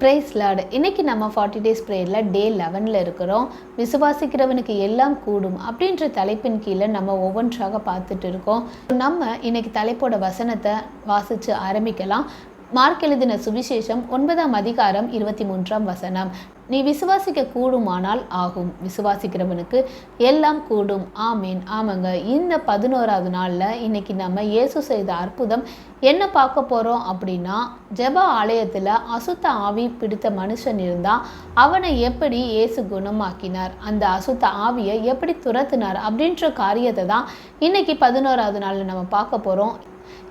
Price Lord இன்றைக்கி நம்ம forty days ப்ரேயரில் டே லெவனில் இருக்கிறோம். விசுவாசிக்கிறவனுக்கு எல்லாம் கூடும் அப்படின்ற தலைப்பின் கீழே நம்ம ஒவ்வொன்றாக பார்த்துட்டு இருக்கோம். நம்ம இன்றைக்கி தலைப்போட வசனத்தை வாசித்து ஆரம்பிக்கலாம். மார்க் எழுதின சுவிசேஷம் ஒன்பதாம் அதிகாரம் இருபத்தி மூன்றாம் வசனம். நீ விசுவாசிக்க கூடுமானால் ஆகும். விசுவாசிக்கிறவனுக்கு எல்லாம் கூடும். ஆமீன். ஆமாங்க. இந்த பதினோராவது நாளில் இன்னைக்கு நம்ம இயேசு செய்த அற்புதம் என்ன பார்க்க போகிறோம் அப்படின்னா ஜப ஆலயத்தில் அசுத்த ஆவி பிடித்த மனுஷன் இருந்தால் அவனை எப்படி இயேசு குணமாக்கினார்? அந்த அசுத்த ஆவியை எப்படி துரத்தினார்? அப்படின்ற காரியத்தை தான் இன்னைக்கு பதினோராவது நாளில் நம்ம பார்க்க போகிறோம்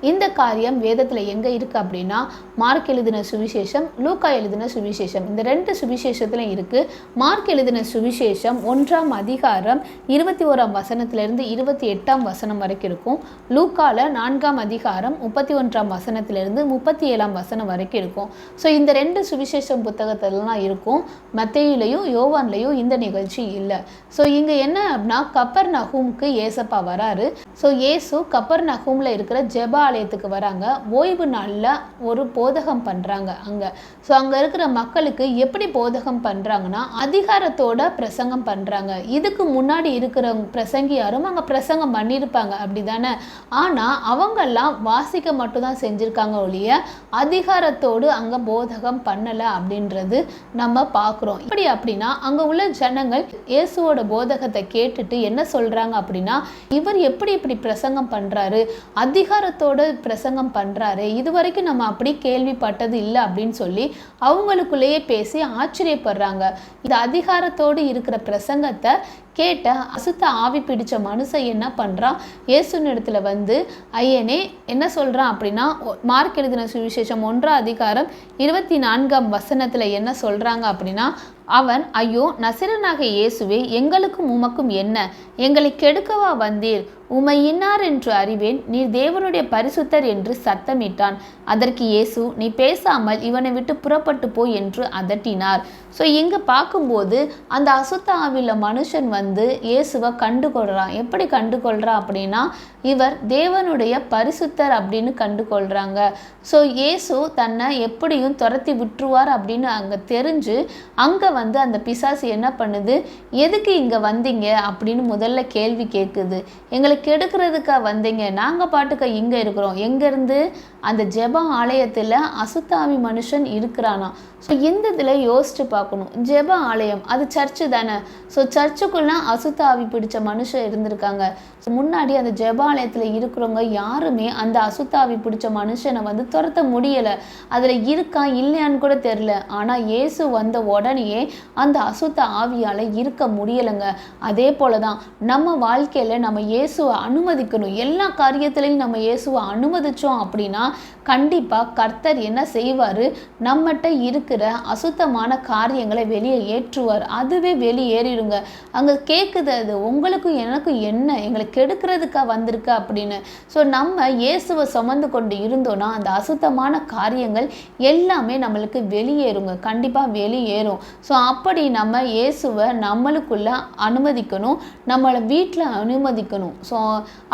இந்த காரியம் வேதத்தில் எங்கே இருக்குது அப்படின்னா மார்க் எழுதின சுவிசேஷம் லூக்கா எழுதின சுவிசேஷம். இந்த ரெண்டு சுவிசேஷத்துலையும் இருக்குது மார்க் எழுதின சுவிசேஷம் ஒன்றாம் அதிகாரம் இருபத்தி ஓராம் வசனத்திலிருந்து இருபத்தி எட்டாம் வசனம் வரைக்கும் இருக்கும். லூக்கால நான்காம் அதிகாரம் முப்பத்தி ஒன்றாம் வசனத்திலிருந்து முப்பத்தி ஏழாம் வசனம் வரைக்கும் இருக்கும். ஸோ இந்த ரெண்டு சுவிசேஷம் புத்தகத்திலலாம் இருக்கும். மத்தையிலையும் யோவான்லையும் இந்த நிகழ்ச்சி இல்லை. ஸோ இங்கே என்ன அப்படின்னா கப்பர் நகூமுக்கு ஏசப்பா வராரு. ஸோ ஏசு கப்பர் நகூமில் இருக்கிற ஜப ஆலயத்துக்கு வராங்க. ஓய்வு நாளில் ஒரு போதகம் பண்ணுறாங்க அங்கே. ஸோ அங்கே இருக்கிற மக்களுக்கு எப்படி போதகம் பண்ணுறாங்கன்னா அதிகாரத்தோட பிரசங்கம் பண்ணுறாங்க இதுக்கு முன்னாடி இருக்கிற பிரசங்கியாரும் அங்கே பிரசங்கம் பண்ணியிருப்பாங்க அப்படி தானே ஆனால் அவங்கெல்லாம் வாசிக்க மட்டும்தான் செஞ்சுருக்காங்க ஒழிய அதிகாரத்தோடு அங்கே போதகம் பண்ணலை அப்படின்றது நம்ம பார்க்குறோம் இப்படி அப்படின்னா அங்கே உள்ள ஜனங்கள் இயேசுவோட போதகத்தை கேட்டுட்டு என்ன சொல்கிறாங்க அப்படின்னா இவர் எப்படி இப்படி பிரசங்கம் பண்ணுறாரு அதிகாரத்தோட பிரசங்கம் பண்ணுறாரு இது வரைக்கும் நம்ம அப்படி கேள்விப்பட்டது இல்லை அப்படின்னு சொல்லி அவங்களுக்குள்ளேயே பேசி ஆச்சரியப்படுறாங்க. இந்த அதிகாரத்தோடு இருக்கிற பிரசங்கத்தை கேட்ட அசுத்த ஆவி பிடிச்ச மனுஷன் என்ன பண்ணுறான் இயேசுன் இடத்துல வந்து ஐயனே என்ன சொல்கிறான் அப்படின்னா மார்க் எழுதின சுவிசேஷம் ஒன்றாம் அதிகாரம் இருபத்தி நான்காம் வசனத்தில் என்ன சொல்கிறாங்க அப்படின்னா அவன் ஐயோ நசிரனாக இயேசுவே எங்களுக்கும் உமக்கும் என்ன? எங்களை கெடுக்கவா வந்தீர்? உமை இன்னார் என்று அறிவேன் நீர் தேவனுடைய பரிசுத்தர் என்று சத்தமிட்டான். அதற்கு இயேசு நீ பேசாமல் இவனை விட்டு புறப்பட்டு போ என்று அதட்டினார். ஸோ இங்கே பார்க்கும்போது அந்த அசுத்த ஆவில மனுஷன் வந்து வந்து இயேசுவை கண்டுகொள்கிறான் எப்படி கண்டுகொள்கிறான் அப்படின்னா இவர் தேவனுடைய பரிசுத்தர் அப்படின்னு கண்டுகொள்கிறாங்க ஸோ இயேசு தன்னை எப்படியும் துரத்தி விட்டுருவார் அப்படின்னு அங்கே தெரிஞ்சு அங்கே வந்து அந்த பிசாசு என்ன பண்ணுது? எதுக்கு இங்கே வந்தீங்க? அப்படின்னு முதல்ல கேள்வி கேட்குது. எங்களை கெடுக்கிறதுக்காக வந்தீங்க? நாங்கள் பாட்டுக்க இங்கே இருக்கிறோம். எங்கேருந்து? அந்த ஜெப ஆலயத்தில் அசுத்தாமி மனுஷன் இருக்கிறானா ஸோ இந்த இதில் யோசிச்சு பார்க்கணும். ஜெப ஆலயம் அது சர்ச்சு தானே. ஸோ சர்ச்சுக்குள்ள அசுத்த ஆவி பிடிச்ச மனுஷன் இருந்திருக்காங்க. ஸோ முன்னாடி அந்த ஜெபாலயத்தில் இருக்கிறவங்க யாருமே அந்த அசுத்த ஆவி பிடிச்ச மனுஷனை வந்து துரத்த முடியலை. அதில் இருக்கா இல்லையான்னு கூட தெரில ஆனால் இயேசு வந்த உடனேயே அந்த அசுத்த ஆவியால் இருக்க முடியலைங்க. அதே போல தான் நம்ம வாழ்க்கையில் நம்ம இயேசுவை அனுமதிக்கணும். எல்லா காரியத்திலையும் நம்ம இயேசுவை அனுமதித்தோம் அப்படின்னா கண்டிப்பாக கர்த்தர் என்ன செய்வார்? நம்மகிட்ட இருக்கிற அசுத்தமான காரியங்களை வெளியே ஏற்றுவார். அதுவே வெளியேறிடுங்க. அங்கே கேட்குது அது. உங்களுக்கும் எனக்கும் என்ன? எங்களை கெடுக்கிறதுக்கா வந்திருக்கு அப்படின்னு. ஸோ நம்ம இயேசுவை சுமந்து கொண்டு இருந்தோன்னா அந்த அசுத்தமான காரியங்கள் எல்லாமே நம்மளுக்கு வெளியேறுங்க. கண்டிப்பாக வெளியேறும். ஸோ அப்படி நம்ம இயேசுவை நம்மளுக்குள்ள அனுமதிக்கணும். நம்மளை வீட்டில் அனுமதிக்கணும். ஸோ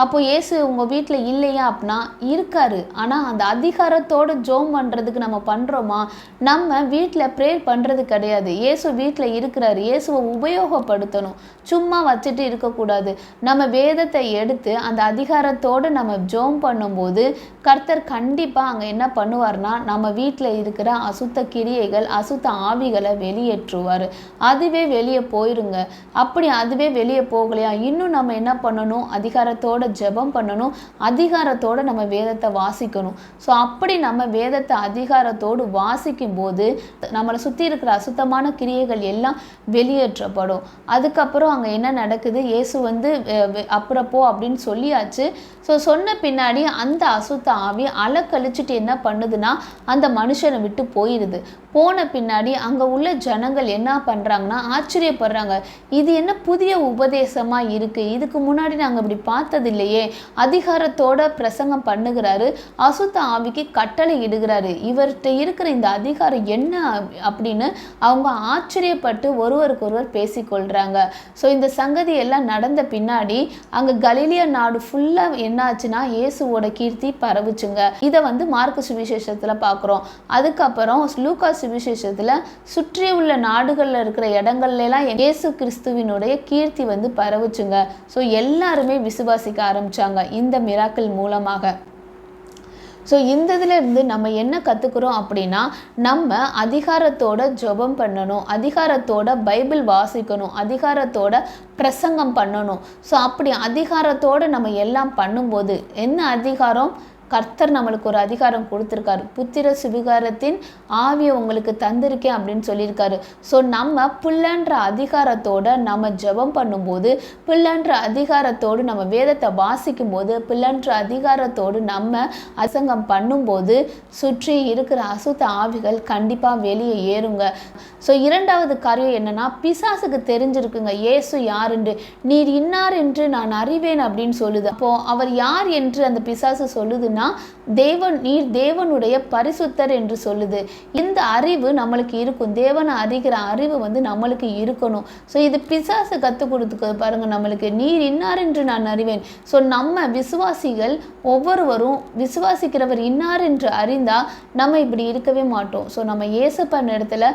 அப்போ இயேசு உங்கள் வீட்டில் இல்லையா அப்படின்னா இருக்காரு. ஆனால் அந்த அதிகாரத்தோடு ஜோம் பண்ணுறதுக்கு நம்ம பண்ணுறோமா நம்ம வீட்டில் ப்ரேயர் பண்ணுறது கிடையாது. இயேசு வீட்டில் இருக்கிறாரு. இயேசுவை உபயோகப்படுத்தணும். சும்மா வச்சுட்டு இருக்கக்கூடாது. நம்ம வேதத்தை எடுத்து அந்த அதிகாரத்தோடு நம்ம ஜோம் பண்ணும்போது கர்த்தர் கண்டிப்பாக அங்கே என்ன பண்ணுவார்னா நம்ம வீட்டில் இருக்கிற அசுத்த கிரியைகள் அசுத்த ஆவிகளை வெளியேற்றுவார். அதுவே வெளியே போயிருங்க. அப்படி அதுவே வெளியே போகலையா? இன்னும் நம்ம என்ன பண்ணணும்? அதிகாரத்தோட ஜெபம் பண்ணணும். அதிகாரத்தோடு நம்ம வேதத்தை வாசிக்கணும். ஸோ அப்படி நம்ம வேதத்தை அதிகாரத்தோடு வாசிக்கும் போது நம்மளை சுற்றி இருக்கிற அசுத்தமான கிரியைகள் எல்லாம் வெளியேற்றப்படும். அதுக்கப்புறம் அங்கே என்ன நடக்குது? இயேசு வந்து அப்புறப்போ அப்படின்னு சொல்லியாச்சு. ஸோ சொன்ன பின்னாடி அந்த அசுத்த ஆவி அலக்கழிச்சிட்டு என்ன பண்ணுதுன்னா அந்த மனுஷனை விட்டு போயிடுது போன பின்னாடி அங்கே உள்ள ஜனங்கள் என்ன பண்ணுறாங்கன்னா ஆச்சரியப்படுறாங்க. இது என்ன புதிய உபதேசமாக இருக்குது இதுக்கு முன்னாடி நாங்கள் இப்படி பார்த்ததில்லையே. அதிகாரத்தோட பிரசங்கம் பண்ணுகிறாரு. அசுத்த ஆவிக்கு கட்டளை இடுகிறாரு. இவர்கிட்ட இருக்கிற இந்த அதிகாரம் என்ன அப்படின்னு அவங்க ஆச்சரியப்பட்டு ஒருவருக்கொருவர் பேசிக்கொள்கிறாங்க ஸோ இந்த சங்கதி எல்லாம் நடந்த பின்னாடி அங்கே கலீலியா நாடு ஃபுல்லாக என்னாச்சுன்னா இயேசுவோட கீர்த்தி பரவுச்சுங்க. இதை வந்து மார்க்கு சுவிசேஷத்தில் பார்க்குறோம் அதுக்கப்புறம் லூகாஸ் சுவிசேஷத்தில் சுற்றி உள்ள நாடுகளில் இருக்கிற இடங்கள்ல எல்லாம் இயேசு கிறிஸ்துவினுடைய கீர்த்தி வந்து பரவுச்சுங்க. ஸோ எல்லாருமே விசுவாசிக்க ஆரம்பிச்சாங்க இந்த மிராக்கள் மூலமாக. ஸோ இந்த இதுல இருந்து நம்ம என்ன கற்றுக்குறோம் அப்படின்னா நம்ம அதிகாரத்தோட ஜபம் பண்ணணும் அதிகாரத்தோட பைபிள் வாசிக்கணும் அதிகாரத்தோட பிரசங்கம் பண்ணணும். ஸோ அப்படி அதிகாரத்தோட நம்ம எல்லாம் பண்ணும்போது என்ன அதிகாரம்? கர்த்தர் நம்மளுக்கு ஒரு அதிகாரம் கொடுத்துருக்காரு. புத்திர சுவிகாரத்தின் ஆவியை உங்களுக்கு தந்திருக்கேன் அப்படின்னு சொல்லியிருக்காரு. ஸோ நம்ம பிள்ளைன்ற அதிகாரத்தோட நம்ம ஜெபம் பண்ணும்போது பிள்ளைன்ற அதிகாரத்தோடு நம்ம வேதத்தை வாசிக்கும் போது பிள்ளைன்ற அதிகாரத்தோடு நம்ம அசங்கம் பண்ணும்போது சுற்றி இருக்கிற அசுத்த ஆவிகள் கண்டிப்பாக வெளியே ஏறுங்க. ஸோ இரண்டாவது காரியம் என்னன்னா பிசாசுக்கு தெரிஞ்சிருக்குங்க ஏசு யார் என்று நீர் இன்னார் என்று நான் அறிவேன் அப்படின்னு சொல்லுது. அப்போது அவர் யார் என்று அந்த பிசாசு சொல்லுதுன்னா தேவன் நீர் தேவனுடைய பரிசுத்தர் என்று சொல்லுது. இந்த அறிவு நம்மளுக்கு இருக்கும். தேவனை அறிகிற அறிவு வந்து நம்மளுக்கு இருக்கணும். ஸோ இது பிசாசு கற்றுக் கொடுத்துக்குது பாருங்க நம்மளுக்கு. நீர் இன்னார் என்று நான் அறிவேன். ஸோ நம்ம விசுவாசிகள் ஒவ்வொருவரும் விசுவாசிக்கிறவர் இன்னார் என்று அறிந்தால் நம்ம இப்படி இருக்கவே மாட்டோம். ஸோ நம்ம ஏசப்பன் இடத்துல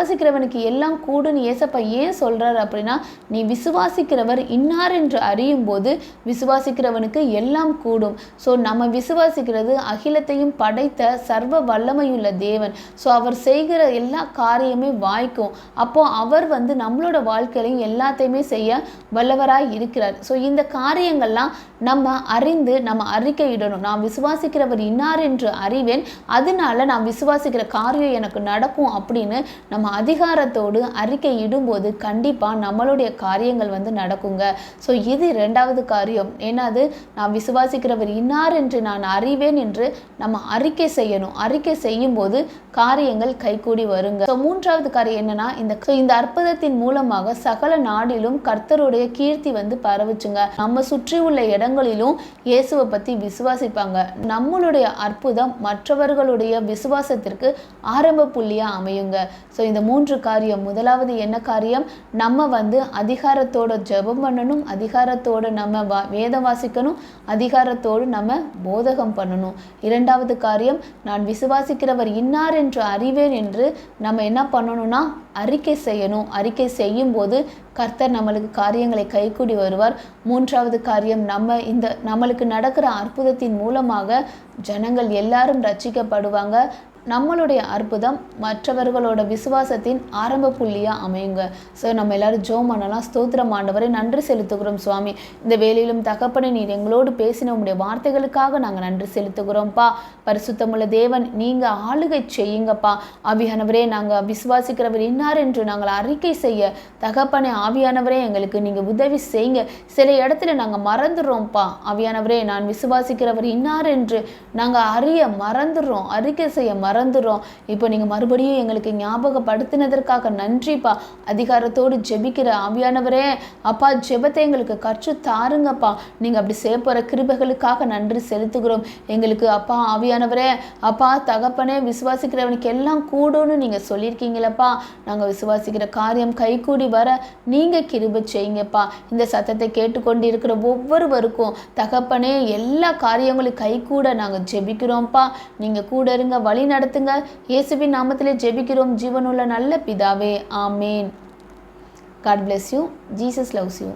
விசுவாசிக்கிறவனுக்கு எல்லாம் கூடுன்னு ஏசப்பா ஏன் சொல்கிறார் அப்படின்னா நீ விசுவாசிக்கிறவர் இன்னார் என்று அறியும் போது விசுவாசிக்கிறவனுக்கு எல்லாம் கூடும். ஸோ நம்ம விசுவாசிக்கிறது அகிலத்தையும் படைத்த சர்வ வல்லமையுள்ள தேவன். ஸோ அவர் செய்கிற எல்லா காரியமே வாய்க்கும். அப்போ அவர் வந்து நம்மளோட வாழ்க்கையிலையும் எல்லாத்தையுமே செய்ய வல்லவராக இருக்கிறார். ஸோ இந்த காரியங்கள்லாம் நம்ம அறிந்து நம்ம அறிக்கையிடணும். நான் விசுவாசிக்கிறவர் இன்னார் என்று அறிவேன். அதனால நான் விசுவாசிக்கிற காரியம் எனக்கு நடக்கும் அப்படின்னு நம்ம அதிகாரத்தோடு அறிக்கை இடும்போது கண்டிப்பாக நம்மளுடைய காரியங்கள் வந்து நடக்குங்க. ஸோ இது ரெண்டாவது காரியம். என்னது நான் விசுவாசிக்கிறவர் இன்னார் என்று நான் அறிவேன் என்று நம்ம அறிக்கை செய்யணும். அறிக்கை செய்யும்போது காரியங்கள் கைகூடி வருங்க. ஸோ மூன்றாவது காரியம் என்னன்னா இந்த இந்த அற்புதத்தின் மூலமாக சகல நாடிலும் கர்த்தருடைய கீர்த்தி வந்து பரவுச்சுங்க. நம்ம சுற்றி உள்ள இடம் இடங்களிலும் இயேசுவை பத்தி விசுவாசிப்பாங்க. நம்மளுடைய அற்புதம் மற்றவர்களுடைய விசுவாசத்திற்கு ஆரம்ப புள்ளியா அமையுங்க. ஸோ இந்த மூன்று காரியம். முதலாவது என்ன காரியம்? நம்ம வந்து அதிகாரத்தோட ஜெபம் பண்ணணும் அதிகாரத்தோட நம்ம வா வேதம் வாசிக்கணும் அதிகாரத்தோடு நம்ம போதகம் பண்ணணும். இரண்டாவது காரியம் நான் விசுவாசிக்கிறவர் இன்னார் என்று அறிவேன் என்று நம்ம என்ன பண்ணணும்னா அறிக்கை செய்யணும். அறிக்கை செய்யும் போது கர்த்தர் நம்மளுக்கு காரியங்களை கைக்கூடி வருவார். மூன்றாவது காரியம் நம்ம இந்த நம்மளுக்கு நடக்கிற அற்புதத்தின் மூலமாக ஜனங்கள் எல்லாரும் ரட்சிக்கப்படுவாங்க. நம்மளுடைய அற்புதம் மற்றவர்களோட விசுவாசத்தின் ஆரம்ப புள்ளியாக அமையுங்க. ஸோ நம்ம எல்லாரும் ஜோம் பண்ணலாம். ஸ்தோத்திரம் ஆண்டவரை நன்றி செலுத்துகிறோம் சுவாமி. இந்த வேலையிலும் தகப்பனை நீர் எங்களோடு பேசின உங்களுடைய வார்த்தைகளுக்காக நாங்கள் நன்றி செலுத்துகிறோம்ப்பா. பரிசுத்தமுள்ள தேவன் நீங்கள் ஆளுகை செய்யுங்கப்பா. ஆவியானவரே நாங்கள் விசுவாசிக்கிறவர் இன்னார் என்று நாங்கள் அறிக்கை செய்ய. தகப்பனை ஆவியானவரே எங்களுக்கு நீங்கள் உதவி செய்யுங்க. சில இடத்துல நாங்கள் மறந்துடுறோம்ப்பா ஆவியானவரே நான் விசுவாசிக்கிறவர் இன்னார் என்று நாங்கள் அறிய மறந்துடுறோம் அறிக்கை செய்ய மறந்துடுறோம் இப்போ நீங்கள் மறுபடியும் எங்களுக்கு ஞாபகப்படுத்தினதற்காக நன்றிப்பா. அதிகாரத்தோடு ஜெபிக்கிற ஆவியானவரே அப்பா ஜெபத்தை எங்களுக்கு கற்று தாருங்கப்பா. நீங்கள் அப்படி செய்ய போகிற கிருபைகளுக்காக நன்றி செலுத்துகிறோம். எங்களுக்கு அப்பா ஆவியானவரே அப்பா தகப்பனே விசுவாசிக்கிறவனுக்கு எல்லாம் கூடும்னு நீங்கள் சொல்லியிருக்கீங்களப்பா. நாங்கள் விசுவாசிக்கிற காரியம் கைகூடி வர நீங்கள் கிருபை செய்யுங்கப்பா. இந்த சத்தத்தை கேட்டுக்கொண்டு இருக்கிற ஒவ்வொருவருக்கும் தகப்பனே எல்லா காரியங்களும் கைகூட நாங்கள் ஜெபிக்கிறோம்ப்பா. நீங்கள் கூட இருங்க வழி நடத்துங்க. இயேசுவின் நாமத்திலே ஜெபிக்கிறோம். ஜீவனுள்ள நல்ல பிதாவே. ஆமேன். God bless you Jesus loves you